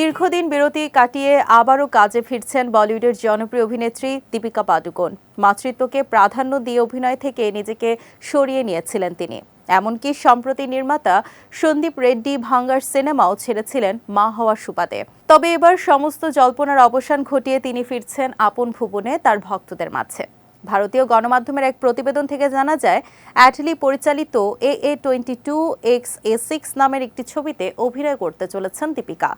দীর্ঘদিন বিরতি কাটিয়ে আবারও কাজে ফিরছেন বলিউডের জনপ্রিয় অভিনেত্রী দীপিকা পাডুকোন মাতৃত্বকে প্রাধান্য দিয়ে অভিনয় থেকে নিজেকে সরিয়ে নিয়েছিলেন তিনি। এমনকি সম্প্রতি নির্মাতা সন্দীপ রেড্ডি ভাঙ্গার সিনেমাও ছেড়েছিলেন মা হওয়ার সুবাদে। তবে এবার সমস্ত জল্পনার অবসান ঘটিয়ে তিনি ফিরছেন আপন ভুবনে তার ভক্তদের মাঝে। ভারতীয় গণমাধ্যমের এক প্রতিবেদন থেকে জানা যায়, অ্যাটলি পরিচালিত A A twenty two X A six নামের একটি ছবিতে অভিনয় করতে চলেছেন দীপিকা।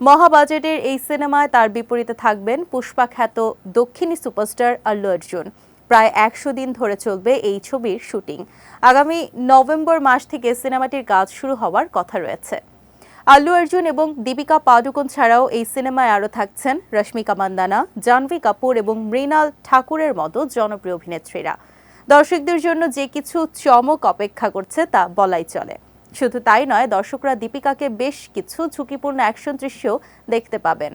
মহাবাজেটের এই সিনেমায় তার বিপরীতে থাকবেন পুষ্পা খ্যাত দক্ষিণী সুপারস্টার আল্লু অর্জুন। প্রায় একশো দিন ধরে চলবে এই ছবির শুটিং। আগামী নভেম্বর মাস থেকে সিনেমাটির কাজ শুরু হওয়ার কথা রয়েছে। আল্লু অর্জুন এবং দীপিকা পাডুকোন ছাড়াও এই সিনেমায় আরও থাকছেন রশ্মিকা মান্দানা, জাহ্নবী কাপুর এবং মৃণাল ঠাকুরের মতো জনপ্রিয় অভিনেত্রীরা। দর্শকদের জন্য যে কিছু চমক অপেক্ষা করছে তা বলাই চলে। শুধু তাই নয়, দর্শকরা দীপিকাকে বেশ কিছু ঝুঁকিপূর্ণ অ্যাকশন দৃশ্যও দেখতে পাবেন।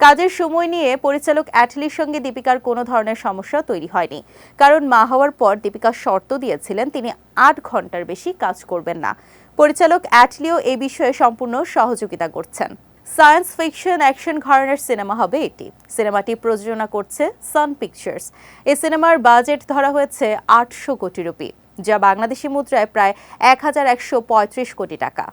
কাজের সময় নিয়ে পরিচালক অ্যাটলির সঙ্গে দীপিকার কোনো ধরনের সমস্যা তৈরি হয়নি। কারণ মা হওয়ার পর দীপিকা শর্ত দিয়েছিলেন, তিনি আট ঘণ্টার বেশি কাজ করবেন না। পরিচালক অ্যাটলিও এ বিষয়ে সম্পূর্ণ সহযোগিতা করছেন। সায়েন্স ফিকশন অ্যাকশন ঘরানার সিনেমা হবে এটি। সিনেমাটি প্রযোজনা করছে সান পিকচার্স। এ সিনেমার বাজেট ধরা হয়েছে আটশো কোটি রুপি, যা বাংলাদেশি মুদ্রায় প্রায় এক হাজার একশো পঁয়ত্রিশ কোটি টাকা।